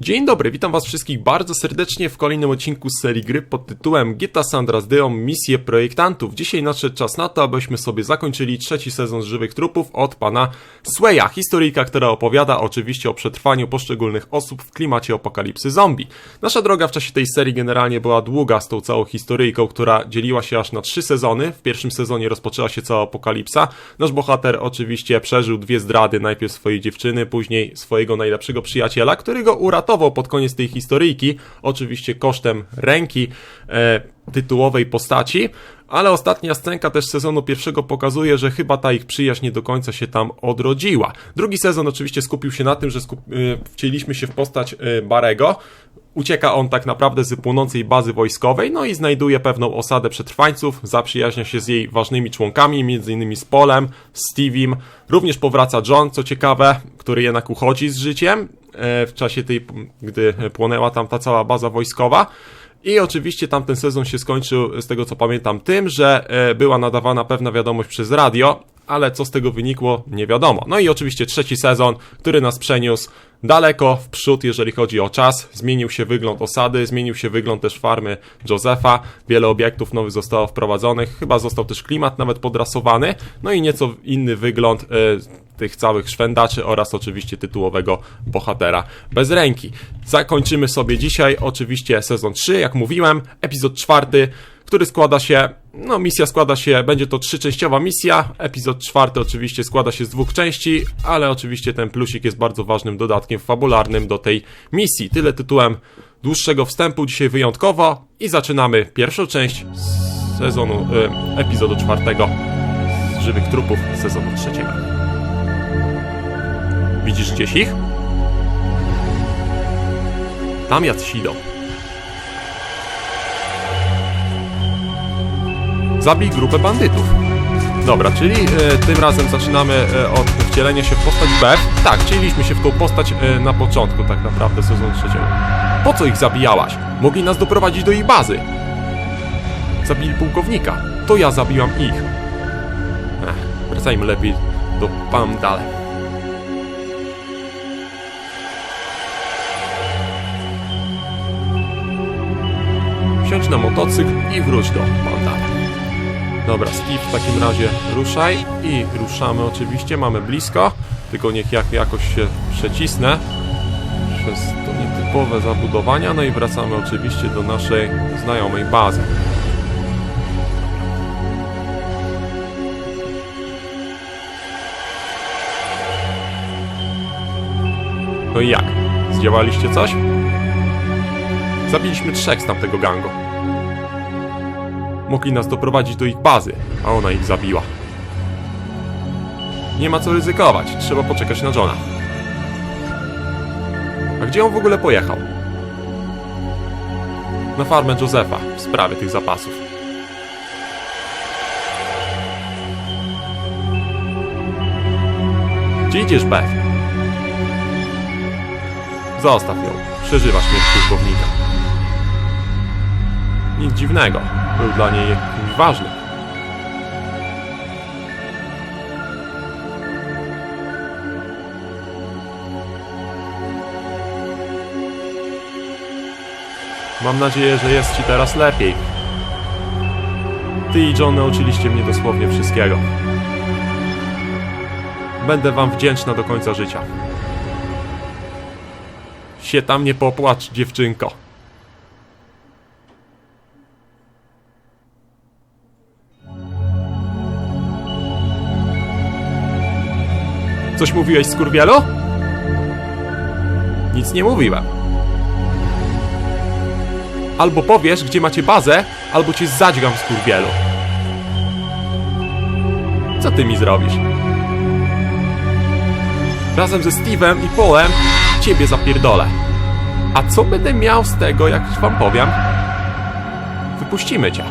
Dzień dobry, witam was wszystkich bardzo serdecznie w kolejnym odcinku z serii gry pod tytułem GTA Sandra zdjął misję projektantów. Dzisiaj nadszedł czas na to, abyśmy sobie zakończyli trzeci sezon z Żywych Trupów od pana Sweya, historyjka, która opowiada oczywiście o przetrwaniu poszczególnych osób w klimacie apokalipsy zombie. Nasza droga w czasie tej serii generalnie była długa z tą całą historyjką, która dzieliła się aż na trzy sezony. W pierwszym sezonie rozpoczęła się cała apokalipsa. Nasz bohater oczywiście przeżył dwie zdrady, najpierw swojej dziewczyny, później swojego najlepszego przyjaciela, który go uratował pod koniec tej historyjki, oczywiście kosztem ręki e, tytułowej postaci, ale ostatnia scenka też sezonu pierwszego pokazuje, że chyba ta ich przyjaźń nie do końca się tam odrodziła. Drugi sezon oczywiście skupił się na tym, że skup- y, wcięliśmy się w postać y, Barego. Ucieka on tak naprawdę z płonącej bazy wojskowej, no i znajduje pewną osadę przetrwańców, zaprzyjaźnia się z jej ważnymi członkami, m.in. z Polem, z. Również powraca John, co ciekawe, który jednak uchodzi z życiem e, w czasie tej, gdy płonęła tam ta cała baza wojskowa. I oczywiście tamten sezon się skończył, z tego co pamiętam, tym, że e, była nadawana pewna wiadomość przez radio, ale co z tego wynikło, nie wiadomo. No i oczywiście trzeci sezon, który nas przeniósł daleko w przód, jeżeli chodzi o czas. Zmienił się wygląd osady, zmienił się wygląd też farmy Josefa. Wiele obiektów nowych zostało wprowadzonych, chyba został też klimat nawet podrasowany, no i nieco inny wygląd e, tych całych szwendaczy oraz oczywiście tytułowego bohatera bez ręki. Zakończymy sobie dzisiaj oczywiście sezon 3, jak mówiłem, epizod 4, który składa się, no misja składa się, będzie to trzyczęściowa misja, epizod czwarty oczywiście składa się z dwóch części, ale oczywiście ten plusik jest bardzo ważnym dodatkiem fabularnym do tej misji. Tyle tytułem dłuższego wstępu, dzisiaj wyjątkowo i zaczynamy pierwszą część sezonu, y, epizodu czwartego z Żywych Trupów sezonu trzeciego. Widzisz gdzieś ich? Tam jacyś idą. Zabij grupę bandytów. Dobra, czyli e, tym razem zaczynamy e, od wcielenia się w postać B. Tak, wcieliliśmy się w tą postać e, na początku tak naprawdę sezonu trzeciego. Po co ich zabijałaś? Mogli nas doprowadzić do ich bazy. Zabili pułkownika. To ja zabiłam ich. Ech, wracajmy lepiej do Pam dalej. Na motocykl i wróć do Mandala. Dobra, Steve w takim razie ruszaj i ruszamy oczywiście, mamy blisko, tylko niech jak, jakoś się przecisnę przez to nietypowe zabudowania, no i wracamy oczywiście do naszej znajomej bazy. No i jak? Zdziałaliście coś? Zabiliśmy trzech z tamtego gangu. Mogli nas doprowadzić do ich bazy, a ona ich zabiła. Nie ma co ryzykować, trzeba poczekać na Johna. A gdzie on w ogóle pojechał? Na farmę Josefa w sprawie tych zapasów. Gdzie idziesz, Beth? Zostaw ją. Przeżywa śmierć pułkownika. Nic dziwnego. Był dla niej kimś ważnym. Mam nadzieję, że jest ci teraz lepiej. Ty i John nauczyliście mnie dosłownie wszystkiego. Będę wam wdzięczna do końca życia. Się tam nie popłacz, dziewczynko. Coś mówiłeś, skurwielu? Nic nie mówiłem. Albo powiesz, gdzie macie bazę, albo cię zadźgam, skurwielu. Co ty mi zrobisz? Razem ze Steve'em i Polem ciebie zapierdolę. A co będę miał z tego, jak wam powiem? Wypuścimy cię.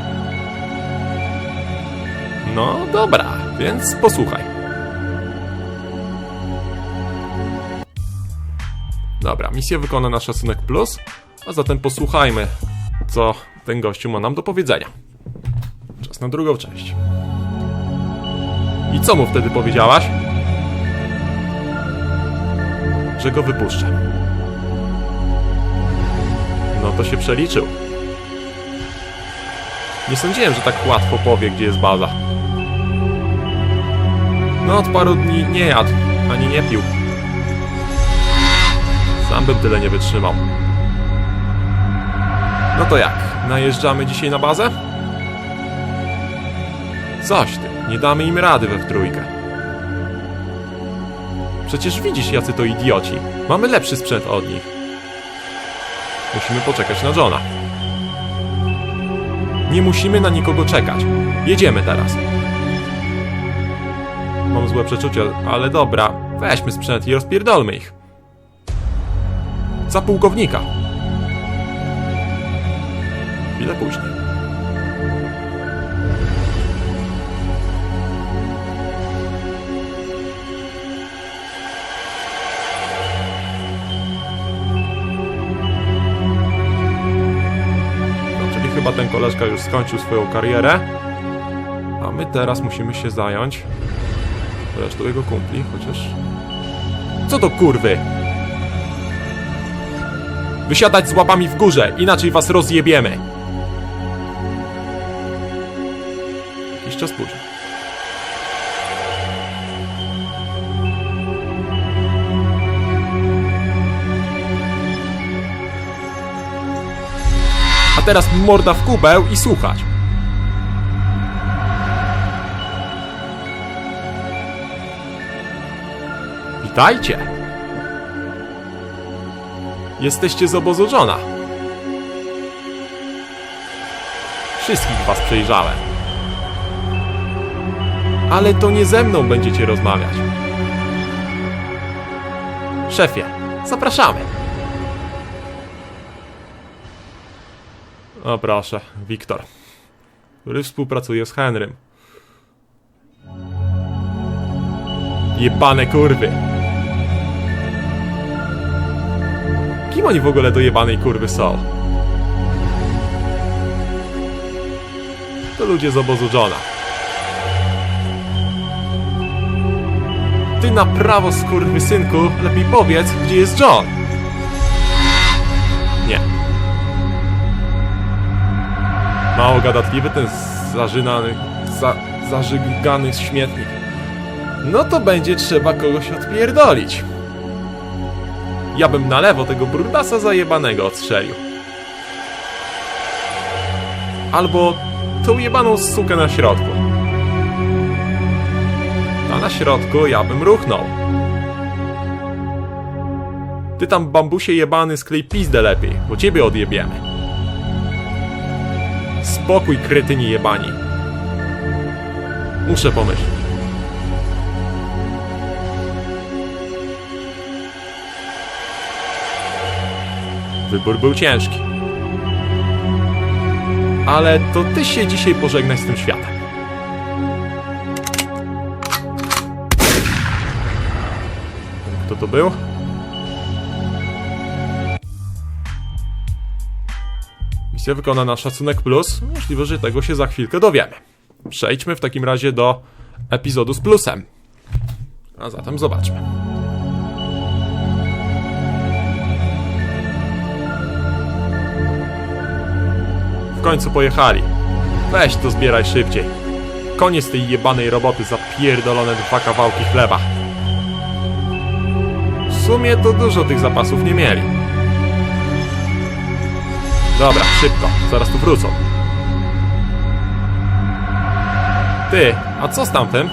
No dobra, więc posłuchaj. Dobra, misję wykona na szacunek plus, a zatem posłuchajmy, co ten gościu ma nam do powiedzenia. Czas na drugą część. I co mu wtedy powiedziałaś? Że go wypuszczę. to się przeliczył. Nie sądziłem, że tak łatwo powie, gdzie jest baza. No, od paru dni nie jadł, ani nie pił. Sam bym tyle nie wytrzymał. No to jak? Najeżdżamy dzisiaj na bazę? Coś ty, nie damy im rady we w trójkę. Przecież widzisz, jacy to idioci. Mamy lepszy sprzęt od nich. Musimy poczekać na Johna. Nie musimy na nikogo czekać. Jedziemy teraz. Mam złe przeczucie, ale dobra. Weźmy sprzęt i rozpierdolmy ich. Za pułkownika. Chwilę później. No, czyli chyba ten koleżka już skończył swoją karierę. A my teraz musimy się zająć resztą jego kumpli, chociaż... Co to kurwy? Wysiadać z łapami w górze, inaczej was rozjebiemy. Jakiś czas później. A teraz morda w kubeł i słuchać. Witajcie! Jesteście z obozu Johna. Wszystkich was przejrzałem. Ale to nie ze mną będziecie rozmawiać. Szefie, zapraszamy. O proszę, Wiktor, który współpracuje z Henrym. Jebane kurwy. Kim oni w ogóle do jebanej kurwy są? To ludzie z obozu Johna. Ty na prawo, synku, lepiej powiedz, gdzie jest John. Nie. Mało gadatliwy ten zażynany, za, zażygany śmietnik. No to będzie trzeba kogoś odpierdolić. Ja bym na lewo tego brudasa zajebanego odstrzelił. Albo tą jebaną sukę na środku. A na środku ja bym ruchnął. Ty tam bambusie jebany sklej pizdę lepiej, bo ciebie odjebiemy. Spokój kretyni jebani. Muszę pomyśleć. Wybór był ciężki. Ale to ty się dzisiaj pożegnaj z tym światem. Kto to był? Misja wykonana szacunek plus. Możliwe, że tego się za chwilkę dowiemy. Przejdźmy w takim razie do epizodu z plusem. A zatem zobaczmy. Końcu pojechali. Weź to zbieraj szybciej. Koniec tej jebanej roboty za pierdolone dwa kawałki chleba. W sumie to dużo tych zapasów nie mieli. Dobra, szybko, zaraz tu wrócą. Ty, a co z tamtym?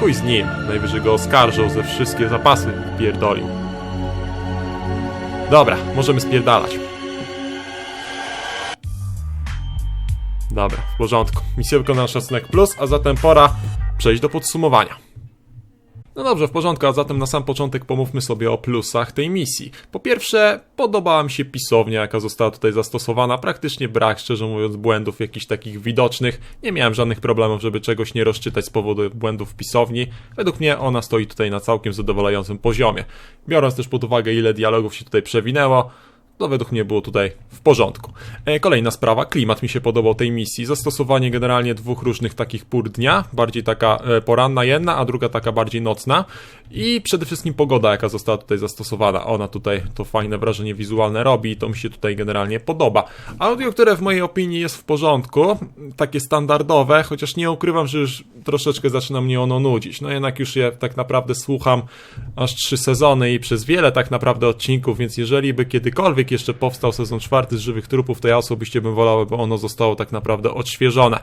Chuj z nim, najwyżej go oskarżą ze wszystkie zapasy pierdolił. Dobra, możemy spierdalać. Dobra, w porządku. Misja wykonana szacunek plus, a zatem pora przejść do podsumowania. No dobrze, w porządku, a zatem na sam początek pomówmy sobie o plusach tej misji. Po pierwsze, podobała mi się pisownia, jaka została tutaj zastosowana. Praktycznie brak, szczerze mówiąc, błędów jakichś takich widocznych. Nie miałem żadnych problemów, żeby czegoś nie rozczytać z powodu błędów w pisowni. Według mnie ona stoi tutaj na całkiem zadowalającym poziomie. Biorąc też pod uwagę, ile dialogów się tutaj przewinęło, to według mnie było tutaj w porządku. E, Kolejna sprawa, klimat mi się podobał tej misji. Zastosowanie generalnie dwóch różnych takich pór dnia, bardziej taka e, poranna jedna, a druga taka bardziej nocna. I przede wszystkim pogoda, jaka została tutaj zastosowana. Ona tutaj to fajne wrażenie wizualne robi i to mi się tutaj generalnie podoba. Audio, które w mojej opinii jest w porządku, takie standardowe, chociaż nie ukrywam, że już troszeczkę zaczyna mnie ono nudzić. No jednak już je tak naprawdę słucham aż trzy sezony i przez wiele tak naprawdę odcinków, więc jeżeli by kiedykolwiek jeszcze powstał sezon czwarty z Żywych Trupów, to ja osobiście bym wolał, by ono zostało tak naprawdę odświeżone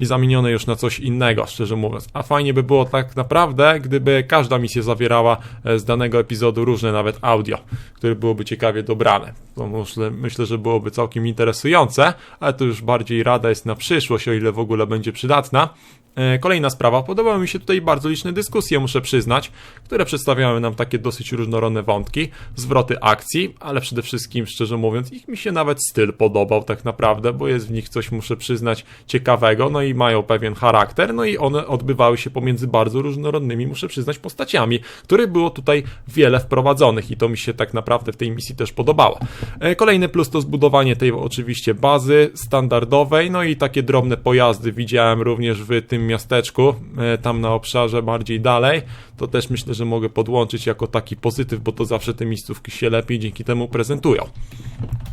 i zamienione już na coś innego, szczerze mówiąc. A fajnie by było tak naprawdę, gdyby każda misja zawierała e, z danego epizodu różne nawet audio, które byłoby ciekawie dobrane. To myślę, myślę, że byłoby całkiem interesujące, ale to już bardziej rada jest na przyszłość, o ile w ogóle będzie przydatna. E, Kolejna sprawa, podobały mi się tutaj bardzo liczne dyskusje, muszę przyznać, które przedstawiały nam takie dosyć różnorodne wątki, zwroty akcji, ale przede wszystkim, szczerze mówiąc, ich mi się nawet styl podobał tak naprawdę, bo jest w nich coś, muszę przyznać, ciekawego, no i mają pewien charakter, no i one odbywały się pomiędzy bardzo różnorodnymi, muszę przyznać, postaciami, których było tutaj wiele wprowadzonych i to mi się tak naprawdę w tej misji też podobało. E, Kolejny plus to zbudowanie tej oczywiście bazy standardowej, no i takie drobne pojazdy widziałem również w tym miasteczku, e, tam na obszarze bardziej dalej, to też myślę, że mogę podłączyć jako taki pozytyw, bo to zawsze te miejscówki się lepiej dzięki temu prezentują.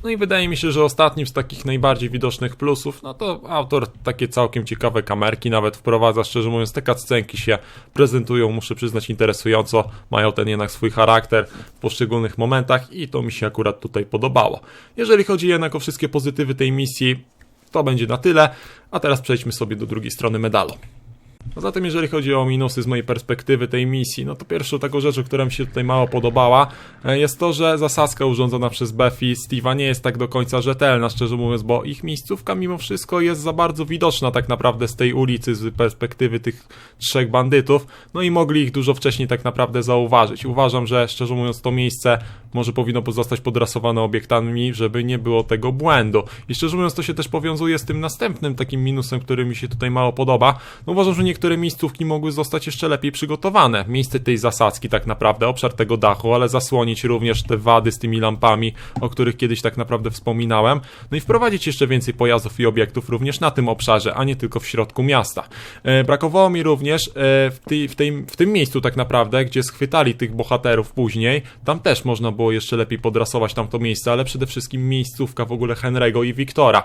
No i wydaje mi się, że ostatnim z takich najbardziej widocznych plusów, no to autor takie całkiem ciekawe kamerki nawet wprowadza, szczerze mówiąc, te cutscenki się prezentują, muszę przyznać, interesująco, mają ten jednak swój charakter w poszczególnych momentach i to mi się akurat tutaj podobało. Jeżeli chodzi jednak o wszystkie pozytywy tej misji, to będzie na tyle, a teraz przejdźmy sobie do drugiej strony medalu. No zatem jeżeli chodzi o minusy z mojej perspektywy tej misji, no to pierwszą taką rzeczą, która mi się tutaj mało podobała, e, jest to, że zasadzka urządzona przez Buffy i Steve'a nie jest tak do końca rzetelna, szczerze mówiąc, bo ich miejscówka mimo wszystko jest za bardzo widoczna tak naprawdę z tej ulicy, z perspektywy tych trzech bandytów, no i mogli ich dużo wcześniej tak naprawdę zauważyć. Uważam, że szczerze mówiąc to miejsce może powinno zostać podrasowane obiektami, żeby nie było tego błędu. I szczerze mówiąc to się też powiązuje z tym następnym takim minusem, który mi się tutaj mało podoba. No uważam, że niektóre miejscówki mogły zostać jeszcze lepiej przygotowane. Miejsce tej zasadzki tak naprawdę, obszar tego dachu, ale zasłonić również te wady z tymi lampami, o których kiedyś tak naprawdę wspominałem. No i wprowadzić jeszcze więcej pojazdów i obiektów również na tym obszarze, a nie tylko w środku miasta. E, brakowało mi również e, w, tej, w, tej, w tym miejscu tak naprawdę, gdzie schwytali tych bohaterów później, tam też można było jeszcze lepiej podrasować tamto miejsce, ale przede wszystkim miejscówka w ogóle Henry'ego i Wiktora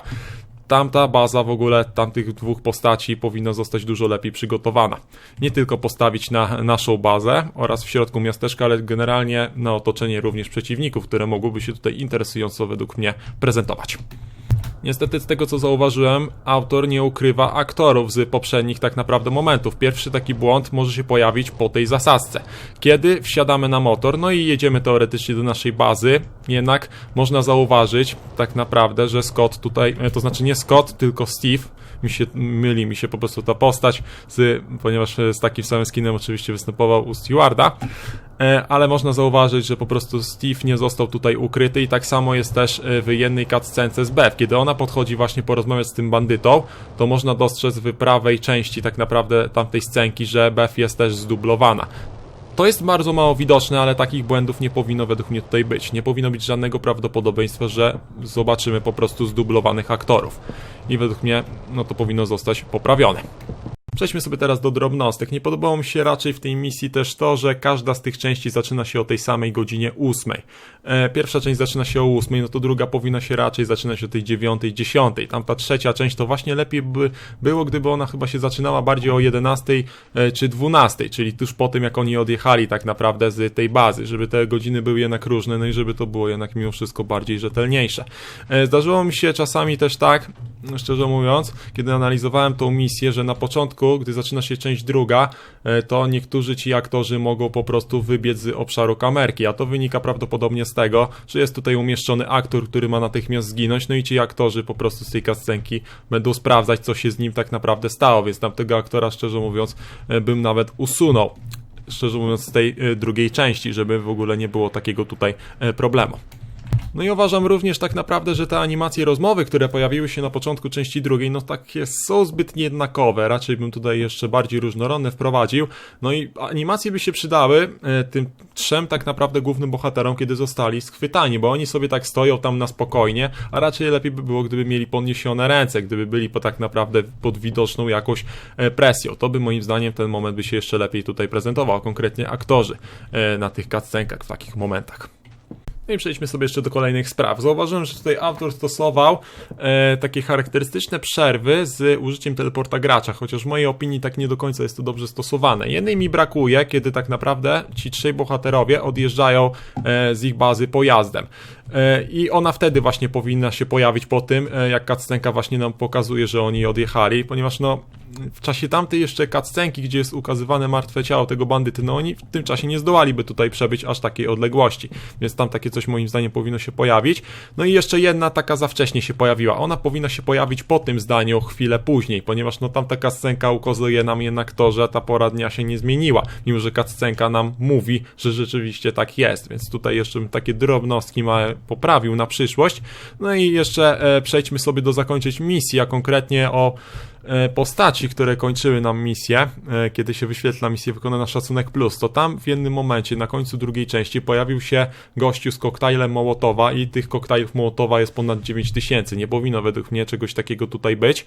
tamta baza w ogóle tamtych dwóch postaci powinna zostać dużo lepiej przygotowana. Nie tylko postawić na naszą bazę oraz w środku miasteczka, ale generalnie na otoczenie również przeciwników, które mogłyby się tutaj interesująco według mnie prezentować. Niestety z tego co zauważyłem, autor nie ukrywa aktorów z poprzednich tak naprawdę momentów. Pierwszy taki błąd może się pojawić po tej zasadzce. Kiedy wsiadamy na motor, no i jedziemy teoretycznie do naszej bazy, jednak można zauważyć tak naprawdę, że Scott tutaj, to znaczy nie Scott, tylko Steve, mi się myli mi się po prostu ta postać, z, ponieważ z takim samym skinem oczywiście występował u Stewarda, e, ale można zauważyć, że po prostu Steve nie został tutaj ukryty i tak samo jest też e, w jednej cutscence z Beth. Kiedy ona podchodzi właśnie porozmawiać z tym bandytą, to można dostrzec w prawej części tak naprawdę tamtej scenki, że Beth jest też zdublowana. To jest bardzo mało widoczne, ale takich błędów nie powinno według mnie tutaj być. Nie powinno być żadnego prawdopodobieństwa, że zobaczymy po prostu zdublowanych aktorów. I według mnie, no to powinno zostać poprawione. Przejdźmy sobie teraz do drobnostek. Nie podobało mi się raczej w tej misji też to, że każda z tych części zaczyna się o tej samej godzinie ósmej. E, pierwsza część zaczyna się o ósmej, no to druga powinna się raczej zaczynać o tej dziewiątej, dziesiątej. Tam ta trzecia część to właśnie lepiej by było, gdyby ona chyba się zaczynała bardziej o jedenastej e, czy dwunastej, czyli tuż po tym, jak oni odjechali tak naprawdę z tej bazy, żeby te godziny były jednak różne, no i żeby to było jednak mimo wszystko bardziej rzetelniejsze. E, zdarzyło mi się czasami też tak, szczerze mówiąc, kiedy analizowałem tą misję, że na początku gdy zaczyna się część druga, e, to niektórzy ci aktorzy mogą po prostu wybiec z obszaru kamerki, a to wynika prawdopodobnie z tego, że jest tutaj umieszczony aktor, który ma natychmiast zginąć, no i ci aktorzy po prostu z tej kascenki będą sprawdzać, co się z nim tak naprawdę stało, więc tamtego aktora, szczerze mówiąc, e, bym nawet usunął szczerze mówiąc, z tej e, drugiej części, żeby w ogóle nie było takiego tutaj problemu. No i uważam również tak naprawdę, że te animacje rozmowy, które pojawiły się na początku części drugiej, no takie są zbyt niejednakowe. Raczej bym tutaj jeszcze bardziej różnorodne wprowadził. No i animacje by się przydały e, tym trzem tak naprawdę głównym bohaterom, kiedy zostali schwytani, bo oni sobie tak stoją tam na spokojnie, a raczej lepiej by było, gdyby mieli podniesione ręce, gdyby byli po tak naprawdę pod widoczną jakąś e, presją. To by moim zdaniem ten moment by się jeszcze lepiej tutaj prezentował, konkretnie aktorzy e, na tych cutscenkach w takich momentach. No i przejdźmy sobie jeszcze do kolejnych spraw. Zauważyłem, że tutaj autor stosował e, takie charakterystyczne przerwy z użyciem teleporta gracza, chociaż w mojej opinii tak nie do końca jest to dobrze stosowane. Jednej mi brakuje, kiedy tak naprawdę ci trzej bohaterowie odjeżdżają e, z ich bazy pojazdem. E, I ona wtedy właśnie powinna się pojawić po tym, e, jak cutscenka właśnie nam pokazuje, że oni odjechali, ponieważ no w czasie tamtej jeszcze cutscenki, gdzie jest ukazywane martwe ciało tego bandyty, no oni w tym czasie nie zdołaliby tutaj przebyć aż takiej odległości, więc tam takie coś moim zdaniem powinno się pojawić. No i jeszcze jedna taka za wcześnie się pojawiła, ona powinna się pojawić po tym zdaniu chwilę później, ponieważ no tam taka scenka ukazuje nam jednak to, że ta pora dnia się nie zmieniła, mimo że cutscenka nam mówi, że rzeczywiście tak jest, więc tutaj jeszcze takie drobnostki małe poprawił na przyszłość. No i jeszcze e, przejdźmy sobie do zakończyć misji, a konkretnie o postaci, które kończyły nam misję, e, kiedy się wyświetla misję wykonana szacunek plus, to tam w jednym momencie na końcu drugiej części pojawił się gościu z koktajlem Mołotowa i tych koktajlów Mołotowa jest ponad 9000. Nie powinno według mnie czegoś takiego tutaj być.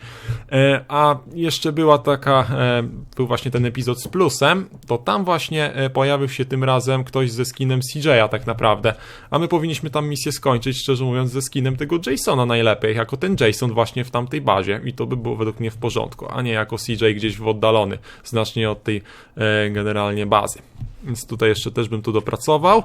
E, a jeszcze była taka, był właśnie ten epizod z plusem, to tam właśnie pojawił się tym razem ktoś ze skinem CJ'a tak naprawdę. A my powinniśmy tam misję skończyć, szczerze mówiąc, ze skinem tego Jasona najlepiej, jako ten Jason właśnie w tamtej bazie i to by było według mnie w porządku porządku, a nie jako CJ gdzieś w oddalony, znacznie od tej e, generalnie bazy. Więc tutaj jeszcze też bym tu dopracował.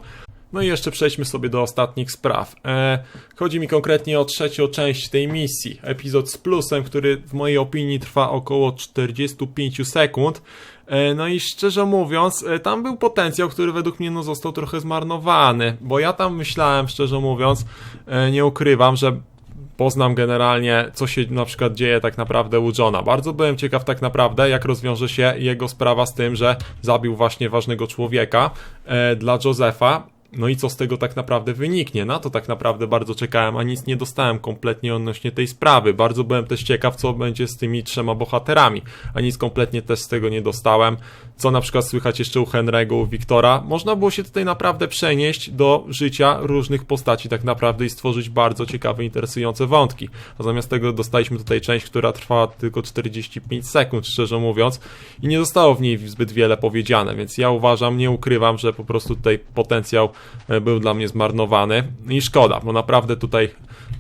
No i jeszcze przejdźmy sobie do ostatnich spraw. E, chodzi mi konkretnie o trzecią część tej misji. Epizod z plusem, który w mojej opinii trwa około 45 sekund. E, no i szczerze mówiąc, e, tam był potencjał, który według mnie no, został trochę zmarnowany, bo ja tam myślałem, szczerze mówiąc, e, nie ukrywam, że poznam generalnie, co się na przykład dzieje tak naprawdę u Johna. Bardzo byłem ciekaw tak naprawdę, jak rozwiąże się jego sprawa z tym, że zabił właśnie ważnego człowieka e, dla Josefa no i co z tego tak naprawdę wyniknie? Na to tak naprawdę bardzo czekałem, a nic nie dostałem kompletnie odnośnie tej sprawy. Bardzo byłem też ciekaw, co będzie z tymi trzema bohaterami, a nic kompletnie też z tego nie dostałem. Co na przykład słychać jeszcze u Henry'ego, u Wiktora. Można było się tutaj naprawdę przenieść do życia różnych postaci tak naprawdę i stworzyć bardzo ciekawe, interesujące wątki. A zamiast tego dostaliśmy tutaj część, która trwała tylko 45 sekund, szczerze mówiąc, i nie zostało w niej zbyt wiele powiedziane, więc ja uważam, nie ukrywam, że po prostu tutaj potencjał E, był dla mnie zmarnowany i szkoda, bo naprawdę tutaj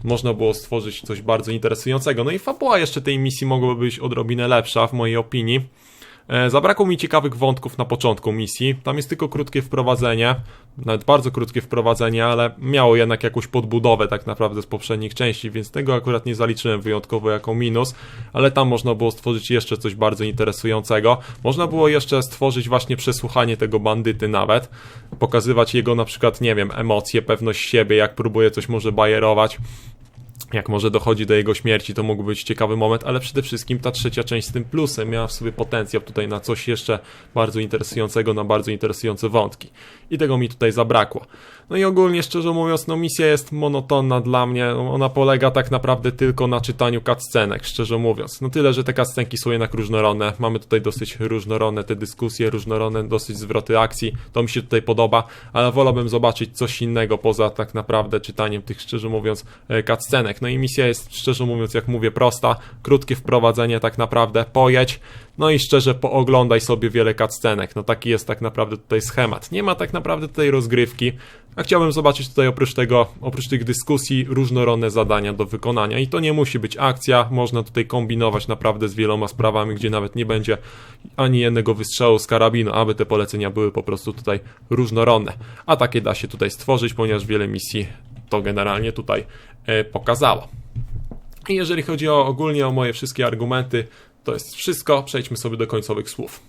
można było stworzyć coś bardzo interesującego. No i fabuła jeszcze tej misji mogłaby być odrobinę lepsza w mojej opinii. E, zabrakło mi ciekawych wątków na początku misji. Tam jest tylko krótkie wprowadzenie, nawet bardzo krótkie wprowadzenie, ale miało jednak jakąś podbudowę tak naprawdę z poprzednich części, więc tego akurat nie zaliczyłem wyjątkowo jako minus, ale tam można było stworzyć jeszcze coś bardzo interesującego. Można było jeszcze stworzyć właśnie przesłuchanie tego bandyty nawet, pokazywać jego na przykład, nie wiem, emocje, pewność siebie, jak próbuje coś może bajerować jak może dochodzi do jego śmierci, to mógł być ciekawy moment, ale przede wszystkim ta trzecia część z tym plusem miała w sobie potencjał tutaj na coś jeszcze bardzo interesującego, na bardzo interesujące wątki. I tego mi tutaj zabrakło. No i ogólnie, szczerze mówiąc, no misja jest monotonna dla mnie, ona polega tak naprawdę tylko na czytaniu cutscenek, szczerze mówiąc. No tyle, że te cutscenki są jednak różnorodne, mamy tutaj dosyć różnorodne te dyskusje, różnorodne dosyć zwroty akcji, to mi się tutaj podoba, ale wolałbym zobaczyć coś innego poza tak naprawdę czytaniem tych, szczerze mówiąc, e, cutscenek. No i misja jest, szczerze mówiąc, jak mówię, prosta, krótkie wprowadzenie tak naprawdę, pojedź, no i szczerze pooglądaj sobie wiele cutscenek. No taki jest tak naprawdę tutaj schemat. Nie ma tak naprawdę tutaj rozgrywki, a chciałbym zobaczyć tutaj oprócz tego, oprócz tych dyskusji, różnorodne zadania do wykonania. I to nie musi być akcja, można tutaj kombinować naprawdę z wieloma sprawami, gdzie nawet nie będzie ani jednego wystrzału z karabinu, aby te polecenia były po prostu tutaj różnorodne. A takie da się tutaj stworzyć, ponieważ wiele misji to generalnie tutaj e, pokazało. I jeżeli chodzi o ogólnie o moje wszystkie argumenty, to jest wszystko. Przejdźmy sobie do końcowych słów.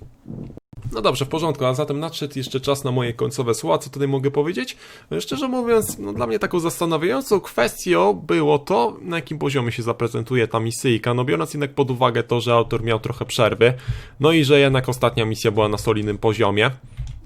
No dobrze, w porządku, a zatem nadszedł jeszcze czas na moje końcowe słowa, co tutaj mogę powiedzieć? Szczerze mówiąc, no dla mnie taką zastanawiającą kwestią było to, na jakim poziomie się zaprezentuje ta misyjka, no biorąc jednak pod uwagę to, że autor miał trochę przerwy, no i że jednak ostatnia misja była na solidnym poziomie.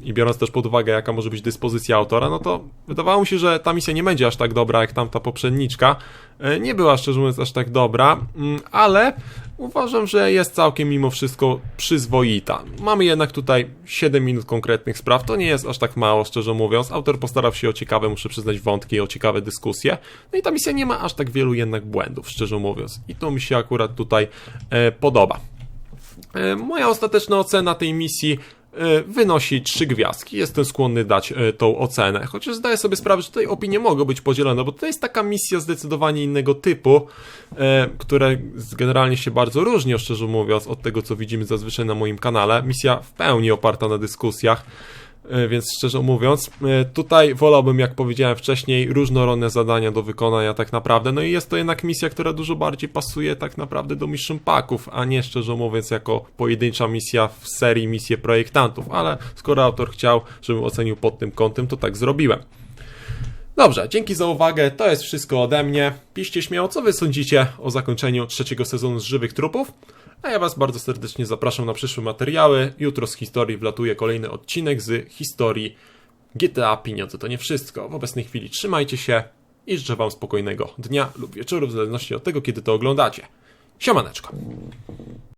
i biorąc też pod uwagę, jaka może być dyspozycja autora, no to wydawało mi się, że ta misja nie będzie aż tak dobra jak tamta poprzedniczka. E, Nie była szczerze mówiąc aż tak dobra, mm, ale uważam, że jest całkiem mimo wszystko przyzwoita. Mamy jednak tutaj 7 minut konkretnych spraw, to nie jest aż tak mało, szczerze mówiąc. Autor postarał się o ciekawe, muszę przyznać, wątki, o ciekawe dyskusje. No i ta misja nie ma aż tak wielu jednak błędów, szczerze mówiąc. I to mi się akurat tutaj e, podoba. E, Moja ostateczna ocena tej misji wynosi trzy gwiazdki. Jestem skłonny dać e, tą ocenę, chociaż zdaję sobie sprawę, że tutaj opinie mogą być podzielone, bo to jest taka misja zdecydowanie innego typu, e, które generalnie się bardzo różni, szczerze mówiąc, od tego, co widzimy zazwyczaj na moim kanale. Misja w pełni oparta na dyskusjach. E, Więc szczerze mówiąc, e, tutaj wolałbym, jak powiedziałem wcześniej, różnorodne zadania do wykonania tak naprawdę. No i jest to jednak misja, która dużo bardziej pasuje tak naprawdę do Mission Packów, a nie szczerze mówiąc jako pojedyncza misja w serii misje projektantów. Ale skoro autor chciał, żebym ocenił pod tym kątem, to tak zrobiłem. Dobrze, dzięki za uwagę, to jest wszystko ode mnie. Piszcie śmiało, co wy sądzicie o zakończeniu trzeciego sezonu z Żywych Trupów. A ja was bardzo serdecznie zapraszam na przyszłe materiały. Jutro z historii wlatuje kolejny odcinek z historii GTA Pieniądze to nie wszystko. W obecnej chwili trzymajcie się i życzę wam spokojnego dnia lub wieczoru, w zależności od tego, kiedy to oglądacie. Siemaneczko.